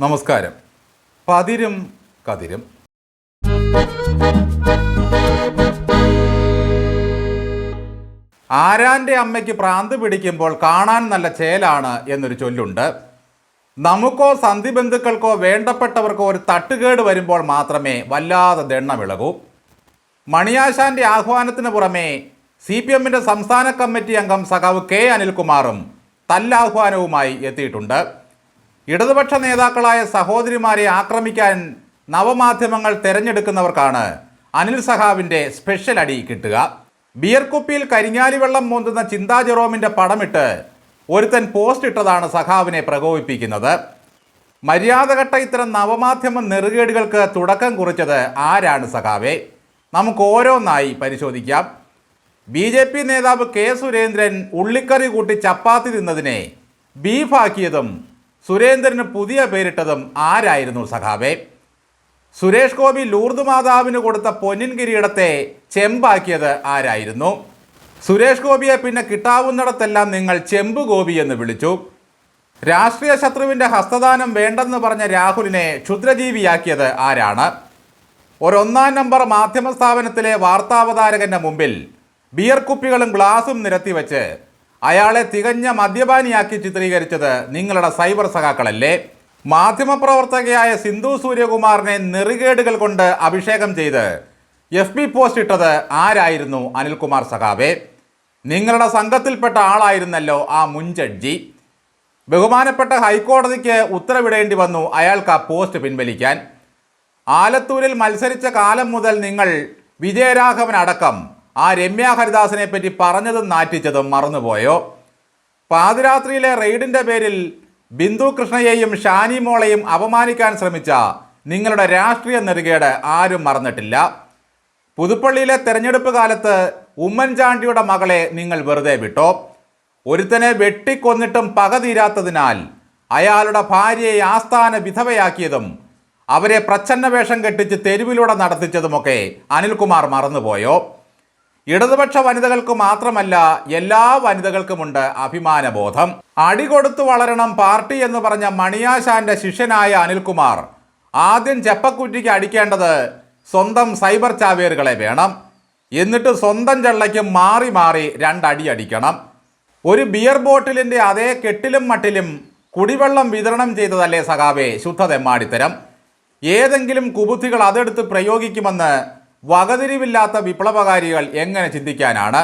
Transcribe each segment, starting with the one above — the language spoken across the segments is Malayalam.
നമസ്കാരം. പതിരും കതിരും. ആരാന്റെ അമ്മയ്ക്ക് പ്രാന്ത് പിടിക്കുമ്പോൾ കാണാൻ നല്ല ചേലാണ് എന്നൊരു ചൊല്ലുണ്ട്. നമുക്കോ സന്ധി ബന്ധുക്കൾക്കോ വേണ്ടപ്പെട്ടവർക്കോ ഒരു തട്ടുകേട് വരുമ്പോൾ മാത്രമേ വല്ലാതെ ദണ്ണമിളകൂ മണിയാശാന്റെ ആഹ്വാനത്തിന് പുറമെ സി പി എമ്മിന്റെ സംസ്ഥാന കമ്മിറ്റി അംഗം സഖാവ് കെ അനിൽകുമാറും തല്ലാഹ്വാനവുമായി എത്തിയിട്ടുണ്ട്. ഇടതുപക്ഷ നേതാക്കളായ സഹോദരിമാരെ ആക്രമിക്കാൻ നവമാധ്യമങ്ങൾ തെരഞ്ഞെടുക്കുന്നവർക്കാണ് അനിൽ സഹാവിന്റെ സ്പെഷ്യൽ അടി കിട്ടുക. ബിയർ കുപ്പിയിൽ കരിങ്ങാലി വെള്ളം മോന്തുന്ന ചിന്താ ജെറോമിന്റെ പടമിട്ട് ഒരുത്തൻ പോസ്റ്റ് ഇട്ടതാണ് സഖാവിനെ പ്രകോപിപ്പിക്കുന്നത്. മര്യാദഘട്ട ഇത്തരം നവമാധ്യമ നെറുകേടുകൾക്ക് തുടക്കം കുറിച്ചത് ആരാണ് സഖാവെ നമുക്ക് ഓരോന്നായി പരിശോധിക്കാം. ബി ജെ പി നേതാവ് കെ സുരേന്ദ്രൻ ഉള്ളിക്കറി കൂട്ടി ചപ്പാത്തി തിന്നതിനെ ബീഫാക്കിയതും സുരേന്ദ്രന് പുതിയ പേരിട്ടതും ആരായിരുന്നു സഖാവെ? സുരേഷ് ഗോപി ലൂർദ് മാതാവിന് കൊടുത്ത പൊന്നിൻ കിരീടത്തെ ചെമ്പാക്കിയത് ആരായിരുന്നു? സുരേഷ് ഗോപിയെ പിന്നെ കിട്ടാവുന്നിടത്തെല്ലാം നിങ്ങൾ ചെമ്പ് ഗോപി എന്ന് വിളിച്ചു. രാഷ്ട്രീയ ശത്രുവിന്റെ ഹസ്തദാനം വേണ്ടെന്ന് പറഞ്ഞ രാഹുലിനെ ക്ഷുദ്രജീവിയാക്കിയത് ആരാണ്? ഒരൊന്നാം നമ്പർ മാധ്യമ സ്ഥാപനത്തിലെ വാർത്താവതാരകന്റെ മുമ്പിൽ ബിയർ കുപ്പികളും ഗ്ലാസും നിരത്തിവെച്ച് അയാളെ തികഞ്ഞ മദ്യപാനിയാക്കി ചിത്രീകരിച്ചത് നിങ്ങളുടെ സൈബർ സഖാക്കളല്ലേ? മാധ്യമപ്രവർത്തകയായ സിന്ധു സൂര്യകുമാറിനെ നെറികേടുകൾ കൊണ്ട് അഭിഷേകം ചെയ്ത് എഫ് ബി പോസ്റ്റ് ഇട്ടത് ആരായിരുന്നു അനിൽകുമാർ സഖാവെ? നിങ്ങളുടെ സംഘത്തിൽപ്പെട്ട ആളായിരുന്നല്ലോ ആ മുൻ ജഡ്ജി ബഹുമാനപ്പെട്ട ഹൈക്കോടതിക്ക് ഉത്തരവിടേണ്ടി വന്നു അയാൾക്ക് ആ പോസ്റ്റ് പിൻവലിക്കാൻ. ആലത്തൂരിൽ മത്സരിച്ച കാലം മുതൽ നിങ്ങൾ വിജയരാഘവൻ അടക്കം ആ രമ്യ ഹരിദാസിനെ പറ്റി പറഞ്ഞതും നാറ്റിച്ചതും മറന്നുപോയോ? പാതിരാത്രിയിലെ റെയ്ഡിന്റെ പേരിൽ ബിന്ദു കൃഷ്ണയെയും ഷാനി മോളെയും അപമാനിക്കാൻ ശ്രമിച്ച നിങ്ങളുടെ രാഷ്ട്രീയ നെറുകേട് ആരും മറന്നിട്ടില്ല. പുതുപ്പള്ളിയിലെ തെരഞ്ഞെടുപ്പ് കാലത്ത് ഉമ്മൻചാണ്ടിയുടെ മകളെ നിങ്ങൾ വെറുതെ വിട്ടോ? ഒരുത്തനെ വെട്ടിക്കൊന്നിട്ടും പക തീരാത്തതിനാൽ അയാളുടെ ഭാര്യയെ ആസ്ഥാന വിധവയാക്കിയതും അവരെ പ്രച്ഛന്ന വേഷം കെട്ടിച്ച് തെരുവിലൂടെ നടത്തിച്ചതുമൊക്കെ അനിൽകുമാർ മറന്നുപോയോ? ഇടതുപക്ഷ വനിതകൾക്ക് മാത്രമല്ല എല്ലാ വനിതകൾക്കുമുണ്ട് അഭിമാനബോധം. അടികൊടുത്തു വളരണം പാർട്ടി എന്ന് പറഞ്ഞ മണിയാശാന്റെ ശിഷ്യനായ അനിൽകുമാർ. ആദ്യം ചെപ്പക്കുറ്റിക്ക് അടിക്കേണ്ടത് സ്വന്തം സൈബർ ചാവേറുകളെ വേണം. എന്നിട്ട് സ്വന്തം ചള്ളയ്ക്ക് മാറി മാറി രണ്ടടി അടിക്കണം. ഒരു ബിയർ ബോട്ടിലിന്റെ അതേ കെട്ടിലും മട്ടിലും കുടിവെള്ളം വിതരണം ചെയ്തതല്ലേ സഖാവേ ശുദ്ധ തെമ്മാടിത്തരം. ഏതെങ്കിലും കുബുദ്ധികൾ അതെടുത്ത് പ്രയോഗിക്കുമെന്ന് വകതിരിവില്ലാത്ത വിപ്ലവകാരികൾ എങ്ങനെ ചിന്തിക്കാനാണ്?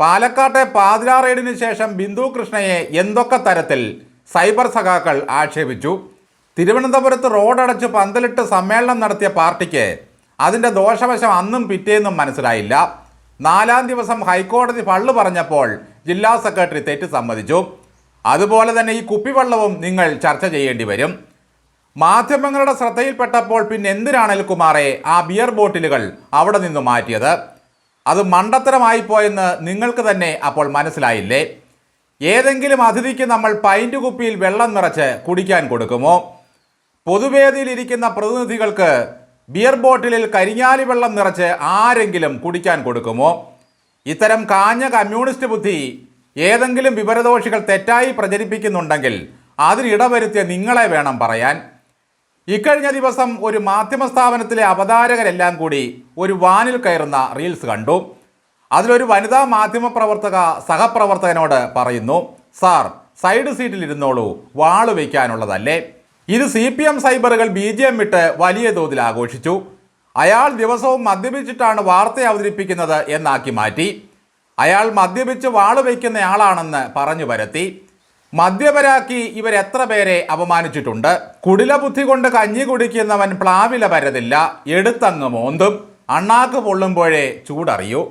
പാലക്കാട്ടെ പാതിരാ റെയ്ഡിന് ശേഷം ബിന്ദു കൃഷ്ണയെ എന്തൊക്കെ തരത്തിൽ സൈബർ സഖാക്കൾ ആക്ഷേപിച്ചു? തിരുവനന്തപുരത്ത് റോഡടച്ച് പന്തലിട്ട് സമ്മേളനം നടത്തിയ പാർട്ടിക്ക് അതിന്റെ ദോഷവശം അന്നും പിറ്റേന്നും മനസ്സിലായില്ല. നാലാം ദിവസം ഹൈക്കോടതി പള്ളു പറഞ്ഞപ്പോൾ ജില്ലാ സെക്രട്ടറി തെറ്റ് സമ്മതിച്ചു. അതുപോലെ തന്നെ ഈ കുപ്പിവെള്ളവും നിങ്ങൾ ചർച്ച ചെയ്യേണ്ടി വരും. മാധ്യമങ്ങളുടെ ശ്രദ്ധയിൽപ്പെട്ടപ്പോൾ പിന്നെ എന്തിനാണ് അനിൽകുമാറെ ആ ബിയർ ബോട്ടിലുകൾ അവിടെ നിന്ന് മാറ്റിയത്? അത് മണ്ടത്തരമായി പോയെന്ന് നിങ്ങൾക്ക് തന്നെ അപ്പോൾ മനസ്സിലായില്ലേ? ഏതെങ്കിലും അതിഥിക്ക് നമ്മൾ പൈന്റ് കുപ്പിയിൽ വെള്ളം നിറച്ച് കുടിക്കാൻ കൊടുക്കുമോ? പൊതുവേദിയിൽ ഇരിക്കുന്ന പ്രതിനിധികൾക്ക് ബിയർ ബോട്ടിലിൽ കരിങ്ങാലി വെള്ളം നിറച്ച് ആരെങ്കിലും കുടിക്കാൻ കൊടുക്കുമോ? ഇത്തരം കാഞ്ഞ കമ്മ്യൂണിസ്റ്റ് ബുദ്ധി ഏതെങ്കിലും വിവരദോഷികൾ തെറ്റായി പ്രചരിപ്പിക്കുന്നുണ്ടെങ്കിൽ അതിനിടവരുത്തിയ നിങ്ങളെ വേണം പറയാൻ. ഇക്കഴിഞ്ഞ ദിവസം ഒരു മാധ്യമ സ്ഥാപനത്തിലെ അവതാരകരെല്ലാം കൂടി ഒരു വാനിൽ കയറുന്ന റീൽസ് കണ്ടു. അതിലൊരു വനിതാ മാധ്യമ പ്രവർത്തക സഹപ്രവർത്തകനോട് പറയുന്നു സാർ സൈഡ് സീറ്റിൽ ഇരുന്നോളൂ വാൾ വയ്ക്കാനുള്ളതല്ലേ ഇത് സി പി എം സൈബറുകൾ ബി ജെ എം വിട്ട് വലിയ തോതിൽ ആഘോഷിച്ചു. അയാൾ ദിവസവും മദ്യപിച്ചിട്ടാണ് വാർത്ത അവതരിപ്പിക്കുന്നത് എന്നാക്കി മാറ്റി. അയാൾ മദ്യപിച്ച് വാൾ വയ്ക്കുന്നയാളാണെന്ന് പറഞ്ഞു പരത്തി. മദ്യപരാക്കി ഇവരെത്ര പേരെ അപമാനിച്ചിട്ടുണ്ട്? കുടിലബുദ്ധി കൊണ്ട് കഞ്ഞി കുടിക്കുന്നവൻ പ്ലാവില പരതില്ല എടുത്തങ്ങ് മോന്തും. അണ്ണാക്ക് പൊള്ളുമ്പോഴേ ചൂടറിയൂ.